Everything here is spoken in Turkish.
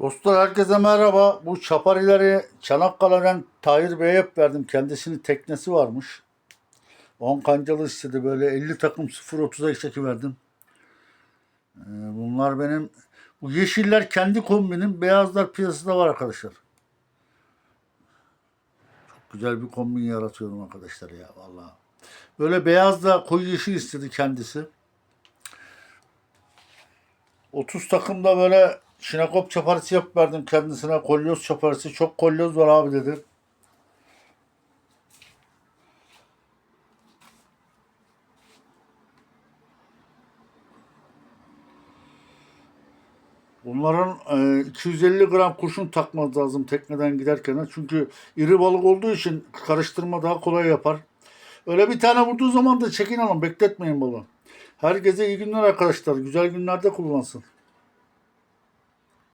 Dostlar herkese merhaba. Bu çaparileri Çanakkale'den Tahir Bey'e hep verdim. Kendisinin teknesi varmış. 10 kancalı istedi. Böyle 50 takım 0.30'a çeki verdim. Ee, bunlar benim bu yeşiller kendi kombinim. Beyazlar piyasada var arkadaşlar. Çok güzel bir kombin yaratıyorum arkadaşlar ya vallahi. Böyle beyazla koyu yeşil istedi kendisi. 30 takımda böyle şinekop çaparısı yap verdim kendisine. Kolyoz çaparısı. Çok kolyoz var abi dedi. Bunların e, 250 gram kurşun takmanız lazım tekneden giderken. Çünkü iri balık olduğu için karıştırma daha kolay yapar. Öyle bir tane vurduğu zaman da çekin alın. Bekletmeyin balığı. Herkese iyi günler arkadaşlar. Güzel günlerde kullansın.